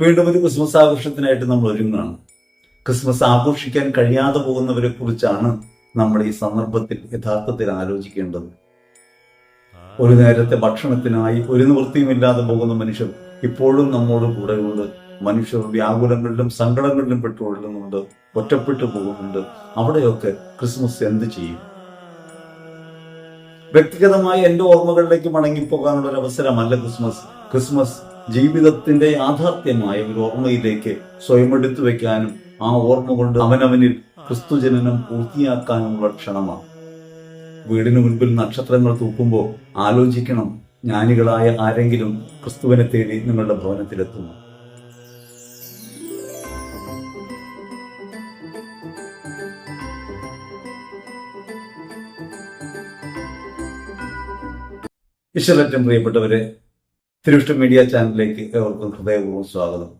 വീണ്ടും ഒരു ക്രിസ്മസ് ആഘോഷത്തിനായിട്ട് നമ്മൾ ഒരുങ്ങുകയാണ്. ക്രിസ്മസ് ആഘോഷിക്കാൻ കഴിയാതെ പോകുന്നവരെ കുറിച്ചാണ് നമ്മൾ ഈ സന്ദർഭത്തിൽ യഥാർത്ഥത്തിൽ ആലോചിക്കേണ്ടത്. ഒരു നേരത്തെ ഭക്ഷണത്തിനായി ഒരു നിവൃത്തിയുമില്ലാതെ പോകുന്ന മനുഷ്യർ ഇപ്പോഴും നമ്മോട് കൂടെയുണ്ട്. മനുഷ്യർ വ്യാകുലങ്ങളിലും സങ്കടങ്ങളിലും പെട്ടുകൊള്ളുന്നുണ്ട് ഒറ്റപ്പെട്ടു പോകുന്നുണ്ട്. അവിടെയൊക്കെ ക്രിസ്മസ് എന്ത് ചെയ്യും? വ്യക്തിഗതമായി എന്റെ ഓർമ്മകളിലേക്ക് മടങ്ങിപ്പോകാനുള്ള ഒരു അവസരമല്ല ക്രിസ്മസ്. ക്രിസ്മസ് ജീവിതത്തിന്റെ യാഥാർത്ഥ്യമായ ഒരു ഓർമ്മയിലേക്ക് സ്വയം എടുത്തു വെക്കാനും ആ ഓർമ്മ കൊണ്ട് അവനവനിൽ ക്രിസ്തുജനനം പൂർത്തിയാക്കാനുമുള്ള ക്ഷണമാണ്. വീടിന് മുൻപിൽ നക്ഷത്രങ്ങൾ തൂക്കുമ്പോൾ ആലോചിക്കണം ജ്ഞാനികളായ ആരെങ്കിലും ക്രിസ്തുവിനെ തേടി നിങ്ങളുടെ ഭവനത്തിലെത്തുന്നു. ഈശ്വരറ്റം പ്രിയപ്പെട്ടവരെ തിരുവിഷ്ട മീഡിയ ചാനലിലേക്ക് ഏവർക്കും ഹൃദയപൂർവം സ്വാഗതം.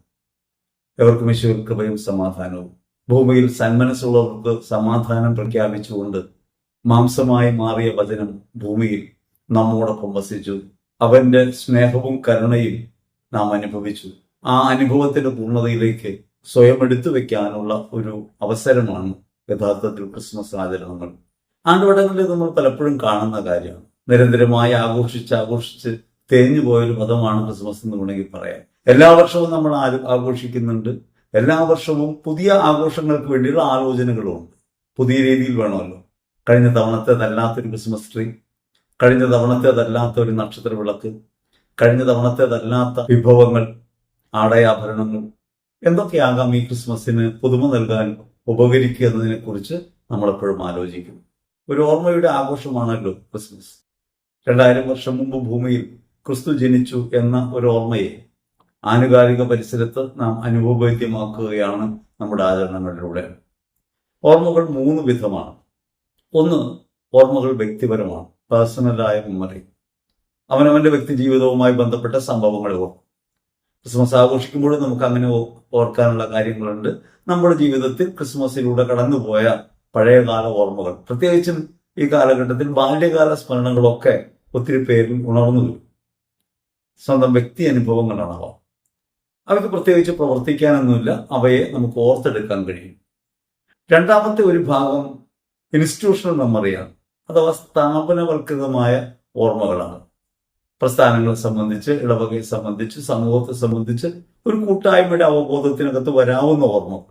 ഏവർക്കും ഈശ്വര കൃപയും സമാധാനവും. ഭൂമിയിൽ സന്മനസ്സുള്ളവർക്ക് സമാധാനം പ്രഖ്യാപിച്ചുകൊണ്ട് മാംസമായി മാറിയ വചനം ഭൂമിയിൽ നമ്മോടൊപ്പം വസിച്ചു. അവന്റെ സ്നേഹവും കരുണയും നാം അനുഭവിച്ചു. ആ അനുഭവത്തിന്റെ പൂർണതയിലേക്ക് സ്വയം എടുത്തു വെക്കാനുള്ള ഒരു അവസരമാണ് യഥാർത്ഥത്തിൽ ക്രിസ്മസ് ആചരണങ്ങൾ. ആണ്ടവടങ്ങളിൽ നമ്മൾ പലപ്പോഴും കാണുന്ന കാര്യമാണ്. നിരന്തരമായി ആഘോഷിച്ച് ആഘോഷിച്ച് തേഞ്ഞു പോയൊരു പദമാണ് ക്രിസ്മസ് എന്ന് വേണമെങ്കിൽ പറയാം. എല്ലാ വർഷവും നമ്മൾ ആഘോഷിക്കുന്നുണ്ട്. എല്ലാ വർഷവും പുതിയ ആഘോഷങ്ങൾക്ക് വേണ്ടിയുള്ള ആലോചനകളുമുണ്ട് പുതിയ രീതിയിൽ വേണമല്ലോ. കഴിഞ്ഞ തവണത്തേതല്ലാത്തൊരു ക്രിസ്മസ് ട്രീ കഴിഞ്ഞ തവണത്തേതല്ലാത്ത ഒരു നക്ഷത്ര വിളക്ക് കഴിഞ്ഞ തവണത്തേതല്ലാത്ത വിഭവങ്ങൾ ആടയാഭരണങ്ങൾ എന്തൊക്കെയാകാം ഈ ക്രിസ്മസിന് പുതുമ നൽകാൻ ഉപകരിക്കുക എന്നതിനെ കുറിച്ച് നമ്മളെപ്പോഴും ആലോചിക്കും. ഒരു ഓർമ്മയുടെ ആഘോഷമാണല്ലോ ക്രിസ്മസ്. രണ്ടായിരം വർഷം മുമ്പ് ഭൂമിയിൽ ക്രിസ്തു ജനിച്ചു എന്ന ഒരു ഓർമ്മയെ ആനുകാലിക പരിസരത്ത് നാം അനുഭവവേദ്യമാക്കുകയാണ് നമ്മുടെ ആചരണങ്ങളിലൂടെ. ഓർമ്മകൾ മൂന്ന് വിധമാണ്. ഒന്ന് ഓർമ്മകൾ വ്യക്തിപരമാണ് പേഴ്സണലായ മെമ്മറി അവനവന്റെ വ്യക്തി ജീവിതവുമായി ബന്ധപ്പെട്ട സംഭവങ്ങൾ ക്രിസ്മസ് ആഘോഷിക്കുമ്പോഴും നമുക്ക് അങ്ങനെ ഓർക്കാനുള്ള കാര്യങ്ങളുണ്ട്. നമ്മുടെ ജീവിതത്തിൽ ക്രിസ്മസിലൂടെ കടന്നുപോയ പഴയകാല ഓർമ്മകൾ. പ്രത്യേകിച്ചും ഈ കാലഘട്ടത്തിൽ ബാല്യകാല സ്മരണകളൊക്കെ ഒത്തിരി പേരിൽ ഉണർന്നു വരും സ്വന്തം വ്യക്തി അനുഭവങ്ങളാണ് അവ. അവയ്ക്ക് പ്രത്യേകിച്ച് പ്രവർത്തിക്കാനൊന്നുമില്ല. അവയെ നമുക്ക് ഓർത്തെടുക്കാൻ കഴിയും. രണ്ടാമത്തെ ഒരു ഭാഗം ഇൻസ്റ്റിറ്റ്യൂഷണൽ മെമ്മറിയാണ് അഥവാ സ്ഥാപനവൽകൃതമായ ഓർമ്മകളാണ്. പ്രസ്ഥാനങ്ങളെ സംബന്ധിച്ച് ഇടവകയെ സംബന്ധിച്ച് സമൂഹത്തെ സംബന്ധിച്ച് ഒരു കൂട്ടായ്മയുടെ അവബോധത്തിനകത്ത് വരാവുന്ന ഓർമ്മ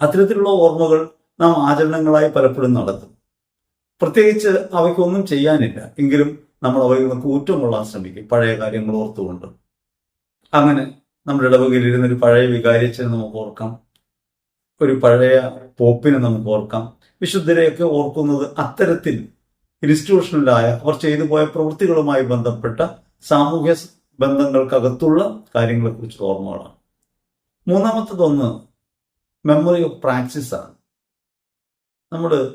അത്തരത്തിലുള്ള ഓർമ്മകൾ നാം ആചരണങ്ങളായി പലപ്പോഴും നടത്തും. പ്രത്യേകിച്ച് അവയ്ക്കൊന്നും ചെയ്യാനില്ല. എങ്കിലും നമ്മൾ അവയിൽ നിന്ന് കൂറ്റം കൊള്ളാൻ ശ്രമിക്കും. പഴയ കാര്യങ്ങൾ ഓർത്തുകൊണ്ട്. അങ്ങനെ നമ്മുടെ ഇടവകയിൽ ഇരുന്നൊരു പഴയ വികാരിച്ചതിനെ നമുക്ക് ഓർക്കാം. ഒരു പഴയ പോപ്പിനെ നമുക്ക് ഓർക്കാം. വിശുദ്ധരെയൊക്കെ ഓർക്കുന്നത് അത്തരത്തിൽ ഇൻസ്റ്റിറ്റ്യൂഷനിലായ അവർ ചെയ്തു പോയ പ്രവൃത്തികളുമായി ബന്ധപ്പെട്ട സാമൂഹ്യ ബന്ധങ്ങൾക്കകത്തുള്ള കാര്യങ്ങളെക്കുറിച്ച് ഓർമ്മകളാണ്. മൂന്നാമത്തതൊന്ന് മെമ്മറി ഓഫ് പ്രാക്ടീസ് ആണ്. നമ്മൾ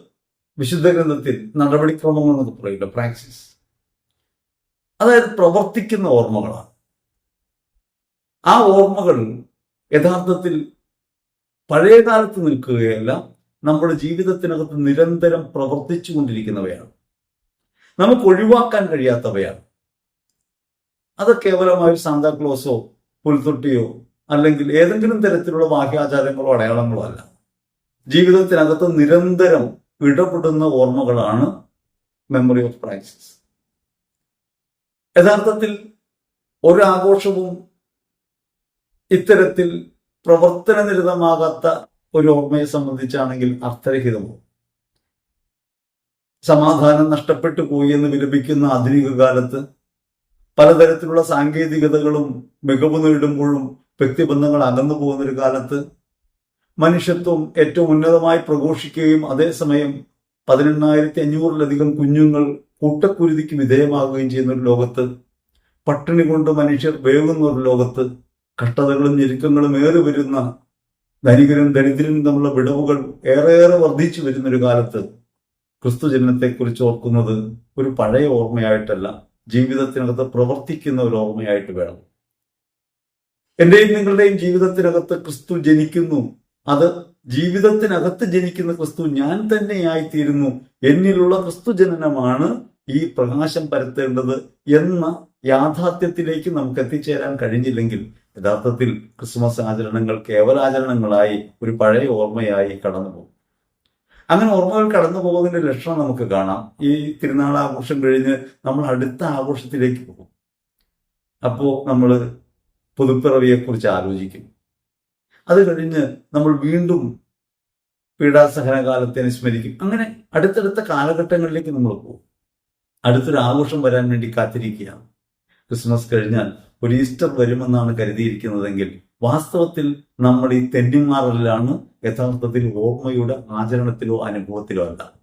വിശുദ്ധ ഗ്രന്ഥത്തിൽ നടപടിക്രമങ്ങൾ എന്നൊക്കെ പറയില്ല? പ്രാക്ടീസ് അതായത് പ്രവർത്തിക്കുന്ന ഓർമ്മകളാണ്. ആ ഓർമ്മകൾ യഥാർത്ഥത്തിൽ പഴയ കാലത്ത് നിൽക്കുകയല്ല നമ്മുടെ ജീവിതത്തിനകത്ത് നിരന്തരം പ്രവർത്തിച്ചു കൊണ്ടിരിക്കുന്നവയാണ്. നമുക്ക് ഒഴിവാക്കാൻ കഴിയാത്തവയാണ്. അത് കേവലമായ സാന്താക്ലോസോ പുൽത്തൊട്ടിയോ അല്ലെങ്കിൽ ഏതെങ്കിലും തരത്തിലുള്ള ബാഹ്യാചാരങ്ങളോ അടയാളങ്ങളോ അല്ല. ജീവിതത്തിനകത്ത് നിരന്തരം ഇടപെടുന്ന ഓർമ്മകളാണ് മെമ്മറി ഓഫ് ക്രൈസിസ് യഥാർത്ഥത്തിൽ ഒരാഘോഷവും ഇത്തരത്തിൽ പ്രവർത്തനനിരതമാകാത്ത ഒരു ഓർമ്മയെ സംബന്ധിച്ചാണെങ്കിൽ അർത്ഥരഹിതമോ? സമാധാനം നഷ്ടപ്പെട്ടു പോയി എന്ന് വിലപിക്കുന്ന ആധുനിക കാലത്ത് പലതരത്തിലുള്ള സാങ്കേതികതകളും മികവ് നേടുമ്പോഴും വ്യക്തിബന്ധങ്ങൾ അകന്നു പോകുന്ന ഒരു കാലത്ത് മനുഷ്യത്വം ഏറ്റവും ഉന്നതമായി പ്രഘോഷിക്കുകയും അതേസമയം പതിനെണ്ണായിരത്തി അഞ്ഞൂറിലധികം കുഞ്ഞുങ്ങൾ കൂട്ടക്കുരുതിക്ക് വിധേയമാകുകയും ചെയ്യുന്ന ഒരു ലോകത്ത് പട്ടിണി കൊണ്ട് മനുഷ്യർ വേകുന്ന ഒരു ലോകത്ത് കഷ്ടതകളും ഞെരുക്കങ്ങളും ഏറി വരുന്ന ധനികരും ദരിദ്രനും തമ്മിലുള്ള വിടവുകൾ ഏറെയേറെ വർദ്ധിച്ചു വരുന്ന ഒരു കാലത്ത് ക്രിസ്തു ജനനത്തെക്കുറിച്ച് ഓർക്കുന്നത് ഒരു പഴയ ഓർമ്മയായിട്ടല്ല ജീവിതത്തിനകത്ത് പ്രവർത്തിക്കുന്ന ഒരു ഓർമ്മയായിട്ട് വേണം. എന്റെയും നിങ്ങളുടെയും ജീവിതത്തിനകത്ത് ക്രിസ്തു ജനിക്കുന്നു. അത് ജീവിതത്തിനകത്ത് ജനിക്കുന്ന ക്രിസ്തു ഞാൻ തന്നെയായിത്തീരുന്നു. എന്നിലുള്ള ക്രിസ്തു ജനനമാണ് ഈ പ്രകാശം പരത്തേണ്ടത് എന്ന യാഥാർത്ഥ്യത്തിലേക്ക് നമുക്ക് എത്തിച്ചേരാൻ കഴിഞ്ഞില്ലെങ്കിൽ യഥാർത്ഥത്തിൽ ക്രിസ്മസ് ആചരണങ്ങൾ കേവലാചരണങ്ങളായി ഒരു പഴയ ഓർമ്മയായി കടന്നു പോകും അങ്ങനെ ഓർമ്മകൾ കടന്നു പോകുന്നതിന്റെ ലക്ഷണം നമുക്ക് കാണാം. ഈ തിരുനാൾ ആഘോഷം കഴിഞ്ഞ് നമ്മൾ അടുത്ത ആഘോഷത്തിലേക്ക് പോകും. അപ്പോൾ നമ്മൾ പുതുപ്പിറവിയെക്കുറിച്ച് ആലോചിക്കും അത് കഴിഞ്ഞ് നമ്മൾ വീണ്ടും പീഡാസഹന കാലത്തെ അനുസ്മരിക്കും അങ്ങനെ അടുത്തടുത്ത കാലഘട്ടങ്ങളിലേക്ക് നമ്മൾ പോകും. അടുത്തൊരു ആഘോഷം വരാൻ വേണ്ടി കാത്തിരിക്കുകയാണ്. ക്രിസ്മസ് കഴിഞ്ഞാൽ ഒരു ഈസ്റ്റർ വരുമെന്നാണ് കരുതിയിരിക്കുന്നതെങ്കിൽ വാസ്തവത്തിൽ നമ്മൾ ഈ തെന്നിമാറലിലാണ് യഥാർത്ഥത്തിൽ ഓർമ്മയുടെ ആചരണത്തിലോ അനുഭവത്തിലോ അല്ല.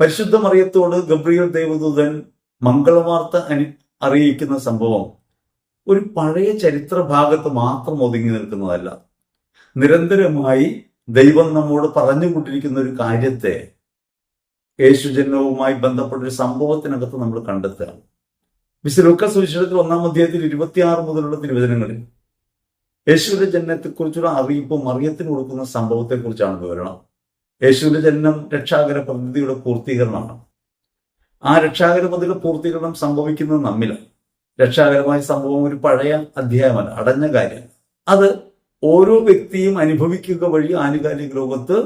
പരിശുദ്ധ മറിയത്തോട് ഗബ്രിയൽ ദേവദൂതൻ മംഗളവാർത്ത അനു അറിയിക്കുന്ന സംഭവം ഒരു പഴയ ചരിത്ര ഭാഗത്ത് മാത്രം ഒതുങ്ങി നിൽക്കുന്നതല്ല. നിരന്തരമായി ദൈവം നമ്മോട് പറഞ്ഞുകൊണ്ടിരിക്കുന്ന ഒരു കാര്യത്തെ യേശുജന്മവുമായി ബന്ധപ്പെട്ട ഒരു സംഭവത്തിനകത്ത് നമ്മൾ കണ്ടെത്തുക. വിശുലൂക്ക സുവിശേഷത്തിൽ ഒന്നാം അധ്യായത്തിൽ ഇരുപത്തിയാറ് മുതലുള്ള തിരുവചനങ്ങളിൽ യേശുവിന്റെ ജനനത്തെക്കുറിച്ചുള്ള അറിയിപ്പ് മറിയത്തിന് കൊടുക്കുന്ന സംഭവത്തെക്കുറിച്ചാണ് വിവരണം. യേശുവിന്റെ ജനനം രക്ഷാകര പദ്ധതിയുടെ പൂർത്തീകരണമാണ്. ആ രക്ഷാകര പദ്ധതിയുടെ പൂർത്തീകരണം സംഭവിക്കുന്നത് നമ്മിലാണ്. രക്ഷാകരമായ സംഭവം ഒരു പഴയ അധ്യായമല്ല അടഞ്ഞ കാര്യം. അത് ഓരോ വ്യക്തിയും അനുഭവിക്കുക വഴി ആനുകാലിക ലോകത്ത്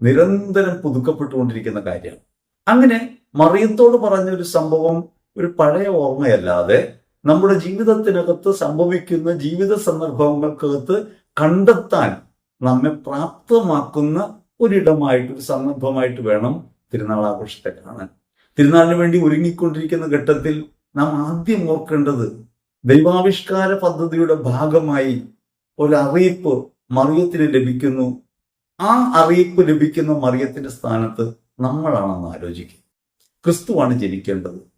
നിരന്തരം പുതുക്കപ്പെട്ടുകൊണ്ടിരിക്കുന്ന കാര്യമാണ് അങ്ങനെ മറിയത്തോട് പറഞ്ഞൊരു സംഭവം ഒരു പഴയ ഓർമ്മയല്ലാതെ നമ്മുടെ ജീവിതത്തിനകത്ത് സംഭവിക്കുന്ന ജീവിത സന്ദർഭങ്ങൾക്കകത്ത് കണ്ടെത്താൻ നമ്മെ പ്രാപ്തമാക്കുന്ന ഒരിടമായിട്ട് ഒരു സന്ദർഭമായിട്ട് വേണം തിരുനാൾ ആഘോഷത്തെ കാണാൻ തിരുനാളിന് വേണ്ടി ഒരുങ്ങിക്കൊണ്ടിരിക്കുന്ന ഘട്ടത്തിൽ നാം ആദ്യം ഓർക്കേണ്ടത് ദൈവാവിഷ്കാര പദ്ധതിയുടെ ഭാഗമായി ഒരു അറിയിപ്പ് മറിയത്തിന് ലഭിക്കുന്നു. ആ അറിയിപ്പ് ലഭിക്കുന്ന മറിയത്തിന്റെ സ്ഥാനത്ത് നമ്മളാണെന്ന് ആലോചിക്കുക. ക്രിസ്തുവാണ് ജനിക്കേണ്ടത്.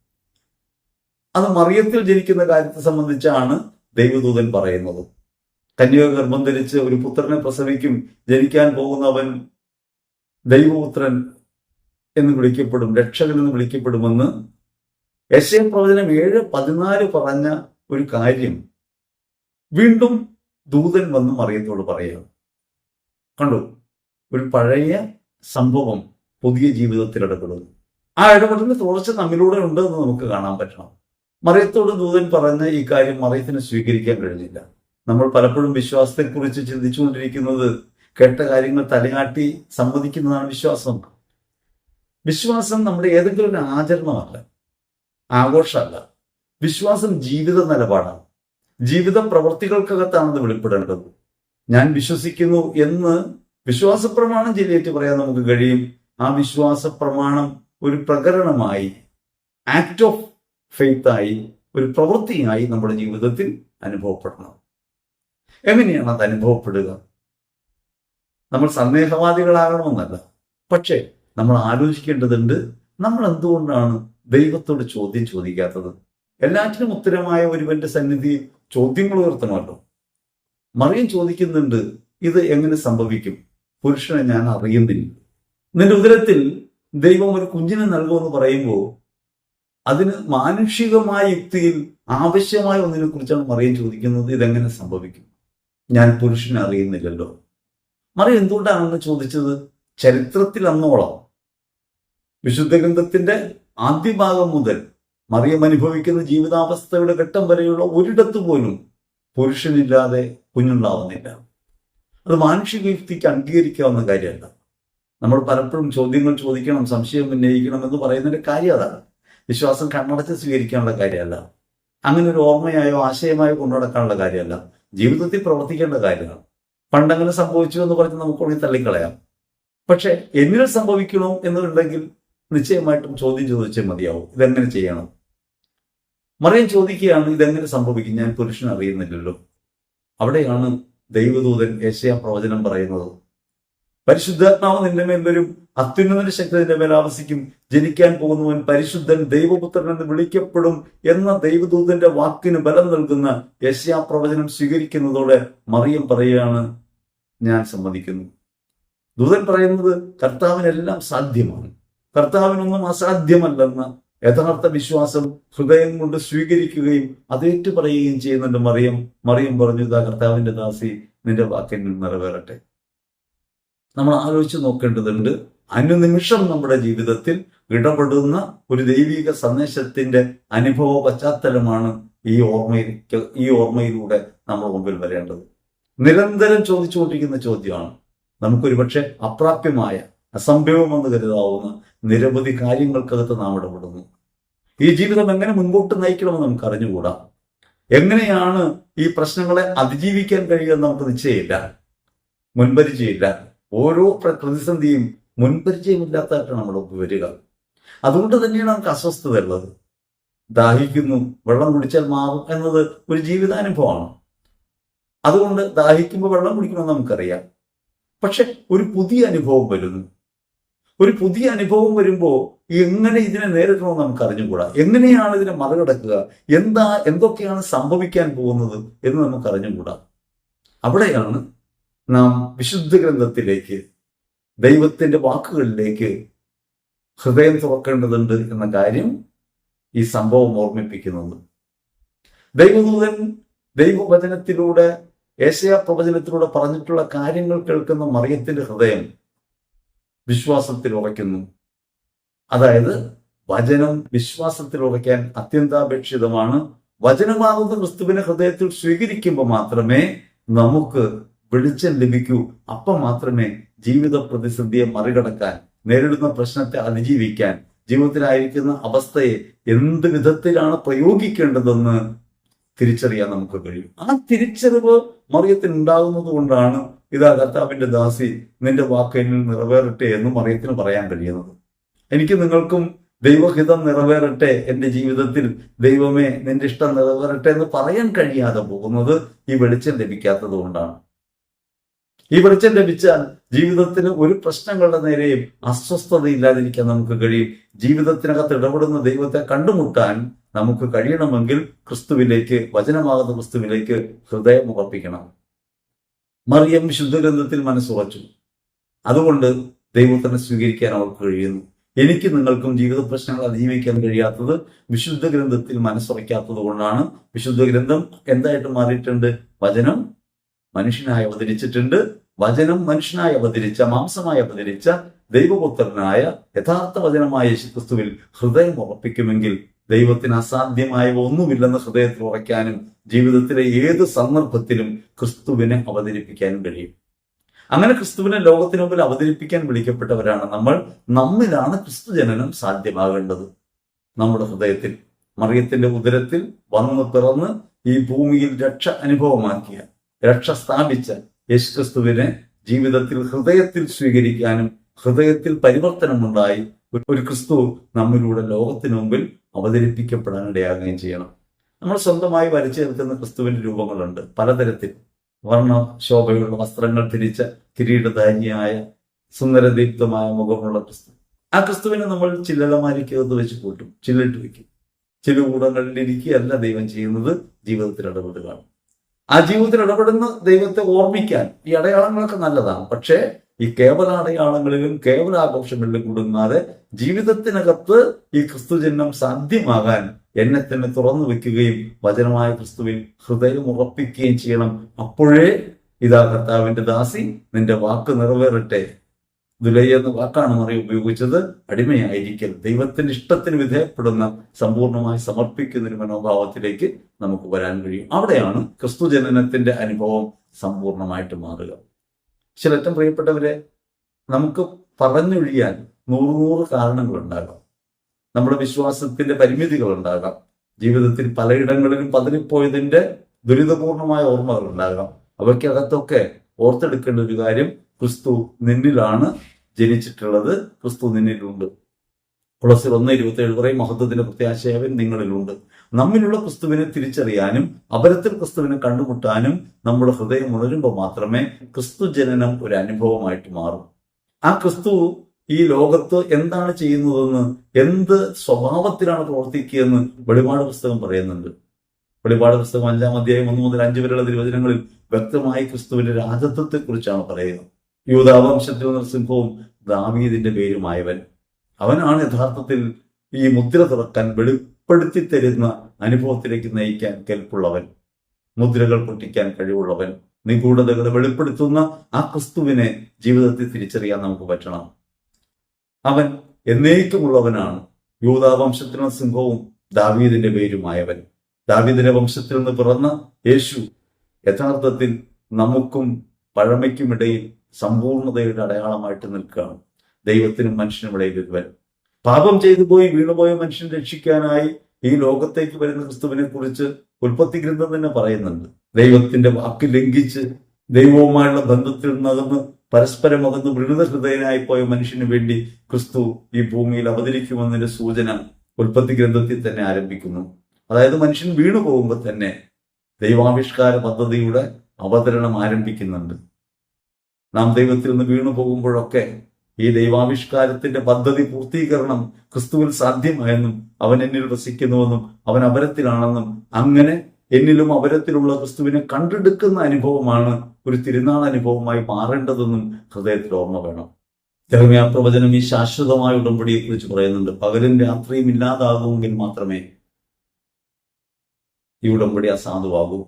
അത് മറിയത്തിൽ ജനിക്കുന്ന കാര്യത്തെ സംബന്ധിച്ചാണ് ദൈവദൂതൻ പറയുന്നത്. കന്യക ഗർഭം ധരിച്ച് ഒരു പുത്രനെ പ്രസവിക്കും ജനിക്കാൻ പോകുന്നവൻ ദൈവപുത്രൻ എന്ന് വിളിക്കപ്പെടും രക്ഷകൻ എന്ന് വിളിക്കപ്പെടുമെന്ന് യശയ പ്രവചനം ഏഴ് പതിനാല് പറഞ്ഞ ഒരു കാര്യം. വീണ്ടും ദൂതൻ വന്ന് മറിയത്തോട് പറയുക കണ്ടു ഒരു പഴയ സംഭവം പുതിയ ജീവിതത്തിൽ ഇടപെടുന്നു ആ ഇടപെടലിന് തുടർച്ച നമ്മിലൂടെ ഉണ്ട് എന്ന് നമുക്ക് കാണാൻ പറ്റണം. മറിയത്തോട് ദൂതൻ പറഞ്ഞ ഈ കാര്യം മറിയത്തിന് സ്വീകരിക്കാൻ കഴിഞ്ഞില്ല. നമ്മൾ പലപ്പോഴും വിശ്വാസത്തെക്കുറിച്ച് ചിന്തിച്ചുകൊണ്ടിരിക്കുന്നത് കേട്ട കാര്യങ്ങൾ തലയാട്ടി സമ്മതിക്കുന്നതാണ് വിശ്വാസം. വിശ്വാസം നമ്മുടെ ഏതെങ്കിലും ഒരു ആചരണമല്ല ആഘോഷമല്ല. വിശ്വാസം ജീവിത നിലപാടാണ്. ജീവിത അത് വെളിപ്പെടേണ്ടത്. ഞാൻ വിശ്വസിക്കുന്നു എന്ന് വിശ്വാസ പ്രമാണം ജില്ലയിട്ട് പറയാൻ നമുക്ക് കഴിയും. ആ വിശ്വാസ പ്രമാണം ഒരു പ്രകരണമായി ആക്ട് ഓഫ് ഫെയ്ത്തായി ഒരു പ്രവൃത്തിയായി നമ്മുടെ ജീവിതത്തിൽ അനുഭവപ്പെടണം. എങ്ങനെയാണ് അത് അനുഭവപ്പെടുക? നമ്മൾ സന്ദേഹവാദികളാകണമെന്നല്ല. പക്ഷേ നമ്മൾ ആലോചിക്കേണ്ടതുണ്ട് നമ്മൾ എന്തുകൊണ്ടാണ് ദൈവത്തോട് ചോദ്യം ചോദിക്കാത്തത്? എല്ലാറ്റിനും ഉത്തരമായ ഒരുവന്റെ സന്നിധി ചോദ്യങ്ങൾ ഉയർത്തണമല്ലോ. മറിയം ചോദിക്കുന്നുണ്ട് ഇത് എങ്ങനെ സംഭവിക്കും? പുരുഷനെ ഞാൻ അറിയുന്നില്ല. നിന്റെ ഉദരത്തിൽ ദൈവം ഒരു കുഞ്ഞിനെ നൽകുമെന്ന് പറയുമ്പോൾ അതിന് മാനുഷികമായ യുക്തിയിൽ ആവശ്യമായ ഒന്നിനെ കുറിച്ചാണ് മറിയം ചോദിക്കുന്നത് ഇതെങ്ങനെ സംഭവിക്കും? ഞാൻ പുരുഷനെ അറിയുന്നില്ലല്ലോ. മറിയം എന്തുകൊണ്ടാണെന്ന് ചോദിച്ചത്? ചരിത്രത്തിൽ അന്നോളം വിശുദ്ധ ഗ്രന്ഥത്തിന്റെ ആദ്യ ഭാഗം മുതൽ മറിയം അനുഭവിക്കുന്ന ജീവിതാവസ്ഥയുടെ ഘട്ടം വരെയുള്ള ഒരിടത്ത് പോലും പുരുഷനില്ലാതെ കുഞ്ഞുണ്ടാവുന്നില്ല. അത് മാനുഷിക യുക്തിക്ക് അംഗീകരിക്കാവുന്ന കാര്യമല്ല. നമ്മൾ പലപ്പോഴും ചോദ്യങ്ങൾ ചോദിക്കണം സംശയം ഉന്നയിക്കണം എന്ന് പറയുന്നതിന്റെ കാര്യം അതാണ്. വിശ്വാസം കണ്ണടച്ച് സ്വീകരിക്കാനുള്ള കാര്യമല്ല. അങ്ങനെ ഒരു ഓർമ്മയായോ ആശയമായോ കൊണ്ടുനടക്കാനുള്ള കാര്യമല്ല. ജീവിതത്തിൽ പ്രവർത്തിക്കേണ്ട കാര്യമാണ്. പണ്ടങ്ങനെ സംഭവിച്ചു എന്ന് പറഞ്ഞ് നമുക്ക് ഉടനെ തള്ളിക്കളയാം. പക്ഷെ എന്നിൽ സംഭവിക്കണോ എന്നുണ്ടെങ്കിൽ നിശ്ചയമായിട്ടും ചോദ്യം ചോദിച്ചേ മതിയാവും. ഇതെങ്ങനെ ചെയ്യണം? മറിയം ചോദിക്കുകയാണ് ഇതെങ്ങനെ സംഭവിക്കും? ഞാൻ പുരുഷൻ അറിയുന്നില്ലല്ലോ. അവിടെയാണ് ദൈവദൂതൻ ഏഷ്യ പ്രവചനം പറയുന്നത്. പരിശുദ്ധാത്മാവ് നിന്റെ മേൽ വരും അത്യുന്നതന്റെ ശക്തി നിന്റെ മേൽ ആവസിക്കും. ജനിക്കാൻ പോകുന്നവൻ പരിശുദ്ധൻ ദൈവപുത്രൻ എന്ന് വിളിക്കപ്പെടും എന്ന ദൈവദൂതന്റെ വാക്കിന് ബലം നൽകുന്ന യശ്യാ പ്രവചനം സ്വീകരിക്കുന്നതോടെ മറിയം പറയുകയാണ് ഞാൻ സമ്മതിക്കുന്നു. ദൂതൻ പറയുന്നത് കർത്താവിനെല്ലാം സാധ്യമാണ്. കർത്താവിനൊന്നും അസാധ്യമല്ലെന്ന യഥാർത്ഥ വിശ്വാസം ഹൃദയം കൊണ്ട് സ്വീകരിക്കുകയും അതേറ്റു പറയുകയും ചെയ്യുന്നുണ്ട് മറിയം. മറിയം പറഞ്ഞു ഇതാ കർത്താവിന്റെ ദാസി നിന്റെ വാക്യങ്ങൾ നിറവേറട്ടെ. നമ്മൾ ആലോചിച്ച് നോക്കേണ്ടതുണ്ട് അനുനിമിഷം നമ്മുടെ ജീവിതത്തിൽ ഇടപെടുന്ന ഒരു ദൈവിക സന്ദേശത്തിന്റെ അനുഭവ പശ്ചാത്തലമാണ് ഈ ഓർമ്മയിൽ ഈ ഓർമ്മയിലൂടെ നമ്മുടെ മുമ്പിൽ വരേണ്ടത്. നിരന്തരം ചോദിച്ചുകൊണ്ടിരിക്കുന്ന ചോദ്യമാണ് നമുക്കൊരു പക്ഷെ അപ്രാപ്യമായ അസംഭവമെന്ന് കരുതാവുന്ന നിരവധി കാര്യങ്ങൾക്കകത്ത് നാം ഇടപെടുന്നു. ഈ ജീവിതം എങ്ങനെ മുൻപോട്ട് നയിക്കണമെന്ന് നമുക്ക് അറിഞ്ഞുകൂടാ? എങ്ങനെയാണ് ഈ പ്രശ്നങ്ങളെ അതിജീവിക്കാൻ കഴിയുക നമുക്ക് നിശ്ചയമില്ല. മുൻപരിചയമില്ല. ഓരോ പ്രതിസന്ധിയും മുൻപരിചയമില്ലാത്തതായിട്ടാണ് നമ്മൾ വരിക. അതുകൊണ്ട് തന്നെയാണ് നമുക്ക് അസ്വസ്ഥത ഉള്ളത്. ദാഹിക്കുന്നു വെള്ളം കുടിച്ചാൽ മാറും എന്നത് ഒരു ജീവിതാനുഭവമാണ്. അതുകൊണ്ട് ദാഹിക്കുമ്പോൾ വെള്ളം കുടിക്കണമെന്ന് നമുക്കറിയാം. പക്ഷെ ഒരു പുതിയ അനുഭവം വരുന്നു. ഒരു പുതിയ അനുഭവം വരുമ്പോൾ എങ്ങനെ ഇതിനെ നേരിടണമെന്ന് നമുക്ക് അറിഞ്ഞുകൂടാ. എങ്ങനെയാണ് ഇതിനെ മറികടക്കുക? എന്താ എന്തൊക്കെയാണ് സംഭവിക്കാൻ പോകുന്നത് എന്ന് നമുക്ക് അറിഞ്ഞുകൂടാ. അവിടെയാണ് നാം വിശുദ്ധ ഗ്രന്ഥത്തിലേക്ക് ദൈവത്തിന്റെ വാക്കുകളിലേക്ക് ഹൃദയം തുറക്കേണ്ടതുണ്ട് എന്ന കാര്യം ഈ സംഭവം ഓർമ്മിപ്പിക്കുന്നത്. ദൈവദൂതൻ ദൈവവചനത്തിലൂടെ ഏഷ്യ പ്രവചനത്തിലൂടെ പറഞ്ഞിട്ടുള്ള കാര്യങ്ങൾ കേൾക്കുന്ന മറിയത്തിന്റെ ഹൃദയം വിശ്വാസത്തിൽ ഉറയ്ക്കുന്നു അതായത് വചനം വിശ്വാസത്തിൽ ഉറയ്ക്കാൻ അത്യന്താപേക്ഷിതമാണ്. വചനമാകുന്ന ക്രിസ്തുവിനെ ഹൃദയത്തിൽ സ്വീകരിക്കുമ്പോൾ മാത്രമേ നമുക്ക് വെളിച്ചം ലഭിക്കൂ. അപ്പം മാത്രമേ ജീവിത പ്രതിസന്ധിയെ മറികടക്കാൻ നേരിടുന്ന പ്രശ്നത്തെ അതിജീവിക്കാൻ ജീവിതത്തിലായിരിക്കുന്ന അവസ്ഥയെ എന്ത് വിധത്തിലാണ് പ്രയോഗിക്കേണ്ടതെന്ന് തിരിച്ചറിയാൻ നമുക്ക് കഴിയും. ആ തിരിച്ചറിവ് മറിയത്തിന് ഉണ്ടാകുന്നത് കൊണ്ടാണ് ഇതാ കർത്താവിന്റെ ദാസി നിന്റെ വാക്കിൽ നിറവേറട്ടെ എന്ന് മറിയത്തിന് പറയാൻ കഴിയുന്നത്. എനിക്ക് നിങ്ങൾക്കും ദൈവഹിതം നിറവേറട്ടെ എന്റെ ജീവിതത്തിൽ ദൈവമേ നിന്റെ ഇഷ്ടം നിറവേറട്ടെ എന്ന് പറയാൻ കഴിയാതെ പോകുന്നത് ഈ വെളിച്ചം ലഭിക്കാത്തത് കൊണ്ടാണ്. ഈ വെളിച്ചം ലഭിച്ചാൽ ജീവിതത്തിന് ഒരു പ്രശ്നങ്ങളുടെ നേരെയും അസ്വസ്ഥതയില്ലാതിരിക്കാൻ നമുക്ക് കഴിയും. ജീവിതത്തിനകത്ത് ഇടപെടുന്ന ദൈവത്തെ കണ്ടുമുട്ടാൻ നമുക്ക് കഴിയണമെങ്കിൽ ക്രിസ്തുവിലേക്ക് വചനമാകുന്ന ക്രിസ്തുവിലേക്ക് ഹൃദയം ഉറപ്പിക്കണം. മറിയം ശുദ്ധഗ്രന്ഥത്തിൽ മനസ്സുറച്ചു അതുകൊണ്ട് ദൈവത്തിനെ സ്വീകരിക്കാൻ അവർക്ക് കഴിയുന്നു. എനിക്ക് നിങ്ങൾക്കും ജീവിത പ്രശ്നങ്ങൾ അതിജീവിക്കാൻ കഴിയാത്തത് വിശുദ്ധ ഗ്രന്ഥത്തിൽ മനസ്സുറയ്ക്കാത്തത് കൊണ്ടാണ്. വിശുദ്ധ ഗ്രന്ഥം എന്തായിട്ട് മാറിയിട്ടുണ്ട്? വചനം മനുഷ്യനായി അവതരിച്ചിട്ടുണ്ട്. വചനം മനുഷ്യനായി അവതരിച്ച മാംസമായി അവതരിച്ച ദൈവപുത്രനായ യഥാർത്ഥ വചനമായ യേശുക്രിസ്തുവിൽ ഹൃദയം ഉറപ്പിക്കുമെങ്കിൽ ദൈവത്തിന് അസാധ്യമായ ഒന്നുമില്ലെന്ന് ഹൃദയത്തിൽ ഉറയ്ക്കാനും ജീവിതത്തിലെ ഏത് സന്ദർഭത്തിലും ക്രിസ്തുവിനെ അവതരിപ്പിക്കാനും കഴിയും. അങ്ങനെ ക്രിസ്തുവിനെ ലോകത്തിന് മുമ്പിൽ അവതരിപ്പിക്കാൻ വിളിക്കപ്പെട്ടവരാണ് നമ്മൾ. നമ്മിലാണ് ക്രിസ്തു ജനനം സാധ്യമാകേണ്ടത്. നമ്മുടെ ഹൃദയത്തിൽ മറിയത്തിന്റെ ഉദരത്തിൽ വന്ന് പിറന്ന് ഈ ഭൂമിയിൽ രക്ഷ അനുഭവമാക്കിയ രക്ഷ സ്ഥാപിച്ച യേശുക്രിസ്തുവിനെ ജീവിതത്തിൽ ഹൃദയത്തിൽ സ്വീകരിക്കാനും ഹൃദയത്തിൽ പരിവർത്തനമുണ്ടായി ഒരു- ക്രിസ്തു നമ്മിലൂടെ ലോകത്തിന് മുമ്പിൽ അവതരിപ്പിക്കപ്പെടാൻ ഇടയാകുകയും ചെയ്യണം. നമ്മൾ സ്വന്തമായി വരച്ചു ചേർക്കുന്ന ക്രിസ്തുവിന്റെ രൂപങ്ങളുണ്ട്. പലതരത്തിൽ വർണ ശോഭയുള്ള വസ്ത്രങ്ങൾ ധരിച്ച കിരീടധാരിയായ സുന്ദരദീപ്തമായ മുഖമുള്ള ക്രിസ്തു. ആ ക്രിസ്തുവിനെ നമ്മൾ ചില്ലലമാരിക്കകത്ത് വെച്ച് കൂട്ടും. ചില്ലിട്ട് വയ്ക്കും ചില കൂടങ്ങളിൽ ഇരിക്കുകയല്ല ദൈവം ചെയ്യുന്നത്. ജീവിതത്തിൽ ഇടപെടുകയാണ്. ആ ജീവിതത്തിൽ ഇടപെടുന്ന ദൈവത്തെ ഓർമ്മിക്കാൻ ഈ അടയാളങ്ങളൊക്കെ നല്ലതാണ്. പക്ഷേ ഈ കേവല അടയാളങ്ങളിലും കേവല ആഘോഷങ്ങളിലും കുടുങ്ങാതെ ജീവിതത്തിനകത്ത് ഈ ക്രിസ്തുജന്മം സാധ്യമാകാൻ എന്നെ തന്നെ തുറന്നു വെക്കുകയും വചനമായ ക്രിസ്തുവിൽ ഹൃദയം ഉറപ്പിക്കുകയും ചെയ്യണം. അപ്പോഴേ ഇതാ കർത്താവിന്റെ ദാസി നിന്റെ വാക്ക് നിറവേറട്ടെ. ദുലൈ എന്ന വാക്കാണ് മറിയ ഉപയോഗിച്ചത്. അടിമയായിരിക്കൽ. ദൈവത്തിന് ഇഷ്ടത്തിന് വിധേയപ്പെടുന്ന സമ്പൂർണമായി സമർപ്പിക്കുന്ന ഒരു മനോഭാവത്തിലേക്ക് നമുക്ക് വരാൻ കഴിയും. അവിടെയാണ് ക്രിസ്തു ജനനത്തിന്റെ അനുഭവം സമ്പൂർണമായിട്ട് മാറുക. ചിലറ്റം പ്രിയപ്പെട്ടവരെ നമുക്ക് പറഞ്ഞൊഴിയാൻ നൂറ് നൂറ് കാരണങ്ങളുണ്ടാകാം. നമ്മുടെ വിശ്വാസത്തിന്റെ പരിമിതികൾ ഉണ്ടാകാം ജീവിതത്തിൽ പലയിടങ്ങളിലും പതറിപ്പോയതിന്റെ ദുരിതപൂർണമായ ഓർമ്മകൾ ഉണ്ടാകാം അവയ്ക്കകത്തൊക്കെ ഓർത്തെടുക്കേണ്ട ഒരു കാര്യം ക്രിസ്തു നിന്നിലാണ് ജനിച്ചിട്ടുള്ളത്. ക്രിസ്തു നിന്നിലുണ്ട്. കുളസിൽ ഒന്ന് ഇരുപത്തി ഏഴ് പറയും മഹത്വത്തിന്റെ പ്രത്യാശയവൻ നിങ്ങളിലുണ്ട്. നമ്മിലുള്ള ക്രിസ്തുവിനെ തിരിച്ചറിയാനും അപരത്തിൽ ക്രിസ്തുവിനെ കണ്ടുമുട്ടാനും നമ്മുടെ ഹൃദയം ഉണരുമ്പോൾ മാത്രമേ ക്രിസ്തു ജനനം ഒരു അനുഭവമായിട്ട് മാറും. ആ ക്രിസ്തു ഈ ലോകത്ത് എന്താണ് ചെയ്യുന്നതെന്ന് എന്ത് സ്വഭാവത്തിലാണ് പ്രവർത്തിക്കുകയെന്ന് വെളിപാട് പുസ്തകം പറയുന്നുണ്ട്. വെളിപാട് പുസ്തകം അഞ്ചാം അധ്യായം ഒന്ന് മുതൽ അഞ്ച് വരെയുള്ള തിരുവചനങ്ങളിൽ വ്യക്തമായി ക്രിസ്തുവിന്റെ രാജത്വത്തെ കുറിച്ചാണ് പറയുന്നത്. യൂതാവംശത്തിൽ നരസിംഹവും സിംഹവും ദാവീദിന്റെ പേരുമായവൻ. അവനാണ് യഥാർത്ഥത്തിൽ ഈ മുദ്ര തുറക്കാൻ വെളിപ്പെടുത്തി തരുന്ന അനുഭവത്തിലേക്ക് നയിക്കാൻ കെൽപ്പുള്ളവൻ. മുദ്രകൾ പൊട്ടിക്കാൻ കഴിവുള്ളവൻ. നിഗൂഢതകളെ വെളിപ്പെടുത്തുന്ന ആ ക്രിസ്തുവിനെ ജീവിതത്തിൽ തിരിച്ചറിയാൻ നമുക്ക് പറ്റണം. അവൻ എന്നേക്കുമുള്ളവനാണ്. യൂതാവംശത്തിനുള്ള സിംഹവും ദാവീദിന്റെ പേരുമായവൻ. ദാവീദിന്റെ വംശത്തിൽ നിന്ന് പിറന്ന യേശു യഥാർത്ഥത്തിൽ നമുക്കും പഴമയ്ക്കുമിടയിൽ സമ്പൂർണതയുടെ അടയാളമായിട്ട് നിൽക്കുകയാണ്. ദൈവത്തിനും മനുഷ്യനും ഇടയിൽ ഒരുവൻ പാപം ചെയ്തു പോയി വീണുപോയ മനുഷ്യൻ രക്ഷിക്കാനായി ഈ ലോകത്തേക്ക് വരുന്ന ക്രിസ്തുവിനെ കുറിച്ച് ഉൽപ്പത്തി ഗ്രന്ഥം തന്നെ പറയുന്നുണ്ട്. ദൈവത്തിന്റെ വാക്ക് ലംഘിച്ച് ദൈവവുമായുള്ള ബന്ധത്തിൽ നിന്നകന്ന് പരസ്പരം അകന്ന് മൃഗത ഹൃദയനായി പോയ മനുഷ്യന് വേണ്ടി ക്രിസ്തു ഈ ഭൂമിയിൽ അവതരിക്കുമെന്നതിന്റെ സൂചന ഉൽപ്പത്തി ഗ്രന്ഥത്തിൽ തന്നെ ആരംഭിക്കുന്നു. അതായത് മനുഷ്യൻ വീണു പോകുമ്പോൾ തന്നെ ദൈവാവിഷ്കാര പദ്ധതിയുടെ അവതരണം ആരംഭിക്കുന്നുണ്ട്. നാം ദൈവത്തിൽ നിന്ന് വീണു പോകുമ്പോഴൊക്കെ ഈ ദൈവാവിഷ്കാരത്തിന്റെ പദ്ധതി പൂർത്തീകരണം ക്രിസ്തുവിൽ സാധ്യമായെന്നും അവൻ എന്നിൽ വസിക്കുന്നുവെന്നും അവൻ അപരത്തിലാണെന്നും അങ്ങനെ എന്നിലും അപരത്തിലുള്ള ക്രിസ്തുവിനെ കണ്ടെടുക്കുന്ന അനുഭവമാണ് ഒരു തിരുനാൾ അനുഭവമായി മാറേണ്ടതെന്നും ഹൃദയത്തിൽ ഓർമ്മ വേണം. ധർമ്മിയ പ്രവചനം ഈ ശാശ്വതമായ ഉടമ്പടിയെ കുറിച്ച് പറയുന്നുണ്ട്. പകലും രാത്രിയും ഇല്ലാതാകുമെങ്കിൽ മാത്രമേ ഈ ഉടമ്പടി അസാധുവാകൂ.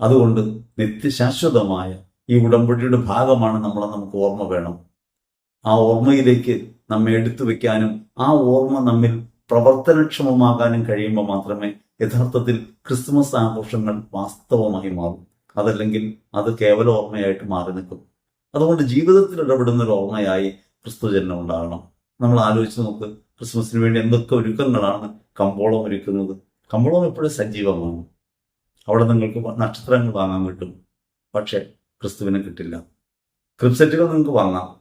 അതുകൊണ്ട് നിത്യശാശ്വതമായ ഈ ഉടമ്പടിയുടെ ഭാഗമാണ് നമ്മളെ നമുക്ക് ഓർമ്മ വേണം. ആ ഓർമ്മയിലേക്ക് നമ്മെ എടുത്തു വെക്കാനും ആ ഓർമ്മ നമ്മിൽ പ്രവർത്തനക്ഷമമാകാനും കഴിയുമ്പോൾ മാത്രമേ യഥാർത്ഥത്തിൽ ക്രിസ്മസ് ആഘോഷങ്ങൾ വാസ്തവമായി മാറും. അതല്ലെങ്കിൽ അത് കേവല ഓർമ്മയായിട്ട് മാറി നിൽക്കും. അതുകൊണ്ട് ജീവിതത്തിൽ ഇടപെടുന്ന ഒരു ഓർമ്മയായി ക്രിസ്തുജന്മം ഉണ്ടാകണം. നമ്മൾ ആലോചിച്ച് നോക്ക് ക്രിസ്മസിന് വേണ്ടി എന്തൊക്കെ ഒരുക്കങ്ങളാണ് കമ്പോളം ഒരുക്കുന്നത്. കമ്പോളം എപ്പോഴും സജീവമാണ്. അവിടെ നിങ്ങൾക്ക് നക്ഷത്രങ്ങൾ വാങ്ങാൻ കിട്ടും. പക്ഷെ ക്രിസ്തുവിനെ കിട്ടില്ല. ക്രിപ്സെറ്റുകൾ നിങ്ങൾക്ക് വാങ്ങാം.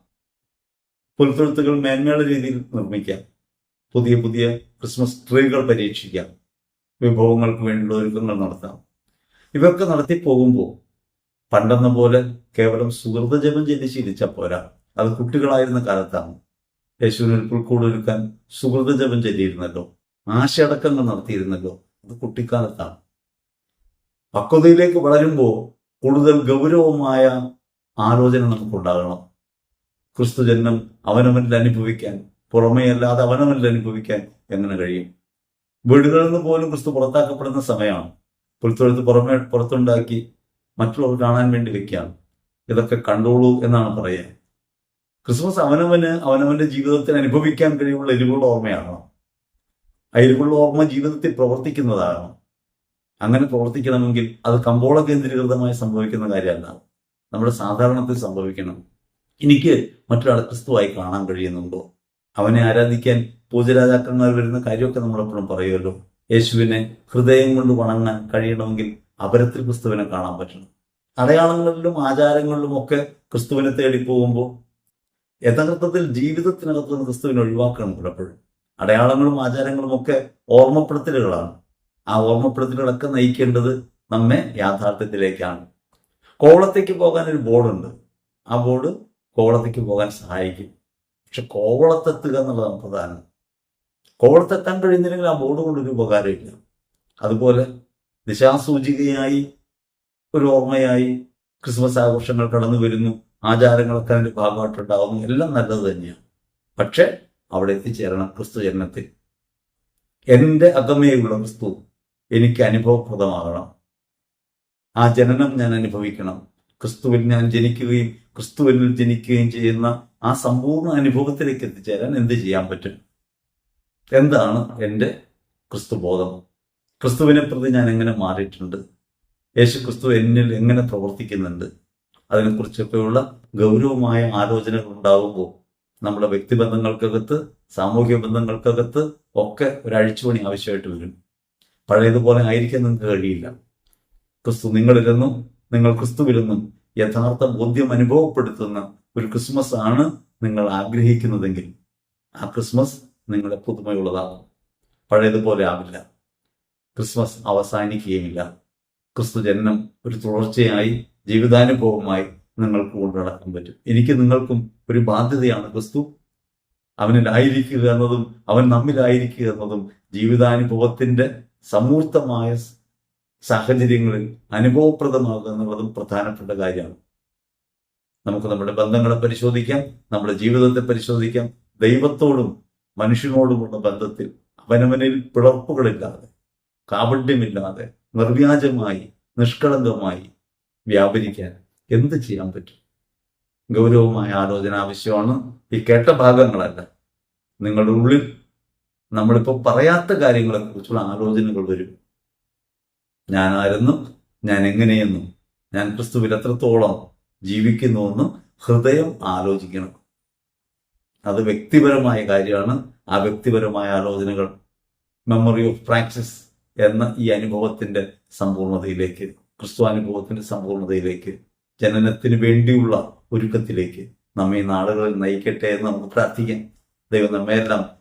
പുൽത്തുഴുത്തുകൾ മേന്മയുള്ള രീതിയിൽ നിർമ്മിക്കാം. പുതിയ പുതിയ ക്രിസ്മസ് ട്രീകൾ പരീക്ഷിക്കാം. വിഭവങ്ങൾക്ക് വേണ്ടിയുള്ള ഒരുക്കങ്ങൾ നടത്താം. ഇവയൊക്കെ നടത്തി പോകുമ്പോൾ പണ്ടെന്ന പോലെ കേവലം സുഹൃതജപം ചെയ്ത് ശീലിച്ച പോരാ. അത് കുട്ടികളായിരുന്ന കാലത്താണ്. യേശുവിന് ഒരു പുൽക്കൂട് ഒരുക്കാൻ സുഹൃതജപം ചെയ്തിരുന്നല്ലോ ആശയടക്കങ്ങൾ നടത്തിയിരുന്നല്ലോ. അത് കുട്ടിക്കാലത്താണ്. പക്വതയിലേക്ക് വളരുമ്പോൾ കൂടുതൽ ഗൗരവമായ ആലോചന നമുക്കുണ്ടാകണം. ക്രിസ്തു ജന്മം അവനവനിൽ അനുഭവിക്കാൻ പുറമേ അല്ലാതെ അവനവനിൽ അനുഭവിക്കാൻ എങ്ങനെ കഴിയും? വീടുകളിൽ നിന്ന് പോലും ക്രിസ്തു പുറത്താക്കപ്പെടുന്ന സമയമാണ്. പുലത്തൊഴുത്ത് പുറമേ പുറത്തുണ്ടാക്കി മറ്റുള്ളവർ കാണാൻ വേണ്ടി വെക്കുകയാണ്. ഇതൊക്കെ കണ്ടോളൂ എന്നാണ് പറയുക. ക്രിസ്മസ് അവനവന് അവനവന്റെ ജീവിതത്തിൽ അനുഭവിക്കാൻ കഴിയുള്ള എരിവുള്ള ഓർമ്മയാണ് ആ എരിവുള്ള ഓർമ്മ ജീവിതത്തിൽ പ്രവർത്തിക്കുന്നതാണ് അങ്ങനെ പ്രവർത്തിക്കണമെങ്കിൽ അത് കമ്പോള കേന്ദ്രീകൃതമായി സംഭവിക്കുന്ന കാര്യമല്ല. നമ്മുടെ സാധാരണത്തിൽ സംഭവിക്കണം. എനിക്ക് മറ്റൊരാളെ ക്രിസ്തുവായി കാണാൻ കഴിയുന്നുണ്ടോ? അവനെ ആരാധിക്കാൻ പൂജരാജാക്കന്മാർ വരുന്ന കാര്യമൊക്കെ നമ്മളെപ്പോഴും പറയുമല്ലോ. യേശുവിനെ ഹൃദയം കൊണ്ട് വണങ്ങാൻ കഴിയണമെങ്കിൽ അപരത്തിൽ ക്രിസ്തുവിനെ കാണാൻ പറ്റണം. അടയാളങ്ങളിലും ആചാരങ്ങളിലും ഒക്കെ ക്രിസ്തുവിനെ തേടി പോകുമ്പോൾ യഥാർത്ഥത്തിൽ ജീവിതത്തിനകത്ത് ക്രിസ്തുവിനെ ഒഴിവാക്കണം പലപ്പോഴും. അടയാളങ്ങളും ആചാരങ്ങളും ഒക്കെ ഓർമ്മപ്പെടുത്തലുകളാണ്. ആ ഓർമ്മപ്പെടുത്തലുകളൊക്കെ നയിക്കേണ്ടത് നമ്മെ യാഥാർത്ഥ്യത്തിലേക്കാണ്. കോവളത്തേക്ക് പോകാൻ ഒരു ബോർഡുണ്ട്. ആ ബോർഡ് കോവളത്തേക്ക് പോകാൻ സഹായിക്കും. പക്ഷെ കോവളത്തെത്തുക എന്നുള്ളതാണ് പ്രധാനം. കോവളത്തെത്താൻ കഴിയുന്നില്ലെങ്കിൽ ആ ബോർഡ് കൊണ്ടൊരു ഉപകാരമില്ല അതുപോലെ ദിശാസൂചികയായി ഒരു ഓർമ്മയായി ക്രിസ്മസ് ആഘോഷങ്ങൾ കടന്നു വരുന്നു. ആചാരങ്ങളൊക്കെ അതിന്റെ ഭാഗമായിട്ടുണ്ടാകുന്നു. എല്ലാം നല്ലത് തന്നെയാണ്. പക്ഷെ അവിടെ എത്തിച്ചേരണം ക്രിസ്തു ജന്മത്തിൽ എന്റെ അകമേയുള്ള ക്രിസ്തു എനിക്ക് അനുഭവപ്രദമാകണം. ആ ജനനം ഞാൻ അനുഭവിക്കണം. ക്രിസ്തുവിൽ ഞാൻ ജനിക്കുകയും ക്രിസ്തുവിൽ ജനിക്കുകയും ചെയ്യുന്ന ആ സമ്പൂർണ അനുഭവത്തിലേക്ക് എത്തിച്ചേരാൻ എന്ത് ചെയ്യാൻ പറ്റും? എന്താണ് എന്റെ ക്രിസ്തുബോധം? ക്രിസ്തുവിനെ പ്രതി ഞാൻ എങ്ങനെ മാറിയിട്ടുണ്ട്? യേശു ക്രിസ്തു എന്നിൽ എങ്ങനെ പ്രവർത്തിക്കുന്നുണ്ട്? അതിനെക്കുറിച്ചൊക്കെയുള്ള ഗൗരവമായ ആലോചനകൾ ഉണ്ടാകുമ്പോൾ നമ്മുടെ വ്യക്തിബന്ധങ്ങൾക്കകത്ത് സാമൂഹ്യ ബന്ധങ്ങൾക്കകത്ത് ഒക്കെ ഒരു ആവശ്യമായിട്ട് വരും. പഴയതുപോലെ ആയിരിക്കാൻ നിങ്ങൾക്ക് കഴിയില്ല. ക്രിസ്തു നിങ്ങളിലെന്നും നിങ്ങൾ ക്രിസ്തുവിലെന്നും യഥാർത്ഥ ബോധ്യം അനുഭവപ്പെടുത്തുന്ന ഒരു ക്രിസ്മസ് ആണ് നിങ്ങൾ ആഗ്രഹിക്കുന്നതെങ്കിൽ ആ ക്രിസ്മസ് നിങ്ങളെ പുതുമയുള്ളതാകും. പഴയതുപോലെ ആവില്ല. ക്രിസ്മസ് അവസാനിക്കുകയില്ല ക്രിസ്തു ജനനം ഒരു തുടർച്ചയായി ജീവിതാനുഭവമായി നിങ്ങൾക്ക് കൊണ്ടുനടക്കാൻ പറ്റും. എനിക്ക് നിങ്ങൾക്കും ഒരു ബാധ്യതയാണ് ക്രിസ്തു. അവനിലായിരിക്കുക എന്നതും അവൻ നമ്മിലായിരിക്കുക എന്നതും ജീവിതാനുഭവത്തിന്റെ സമൂർത്തമായ സാഹചര്യങ്ങളിൽ അനുഭവപ്രദമാകുക എന്നുള്ളതും പ്രധാനപ്പെട്ട കാര്യമാണ്. നമുക്ക് നമ്മുടെ ബന്ധങ്ങളെ പരിശോധിക്കാം നമ്മുടെ ജീവിതത്തെ പരിശോധിക്കാം. ദൈവത്തോടും മനുഷ്യനോടുമുള്ള ബന്ധത്തിൽ അവനവനിൽ പിളർപ്പുകളില്ലാതെ കാപഢ്യമില്ലാതെ നിർവ്യാജമായി നിഷ്കളങ്കമായി വ്യാപരിക്കാൻ എന്ത് ചെയ്യാൻ പറ്റും? ഗൗരവമായ ആലോചന ആവശ്യമാണ്. ഈ കേട്ട ഭാഗങ്ങളല്ല. നിങ്ങളുടെ ഉള്ളിൽ നമ്മളിപ്പോൾ പറയാത്ത കാര്യങ്ങളെക്കുറിച്ചുള്ള ആലോചനകൾ വരും. ഞാനായിരുന്നു ഞാൻ എങ്ങനെയെന്നും ഞാൻ ക്രിസ്തുവിൽ എത്രത്തോളം ജീവിക്കുന്നുവെന്നും ഹൃദയം ആലോചിക്കണം. അത് വ്യക്തിപരമായ കാര്യമാണ്. ആ വ്യക്തിപരമായ ആലോചനകൾ മെമ്മറി ഓഫ് പ്രാക്ടീസ് എന്ന ഈ അനുഭവത്തിന്റെ സമ്പൂർണതയിലേക്ക് ക്രിസ്തു അനുഭവത്തിന്റെ സമ്പൂർണതയിലേക്ക് ജനനത്തിന് വേണ്ടിയുള്ള ഒരുക്കത്തിലേക്ക് നമ്മെ നാളുകളിൽ നയിക്കട്ടെ എന്ന് നമുക്ക് പ്രാർത്ഥിക്കാം. ദൈവം നമ്മയെല്ലാം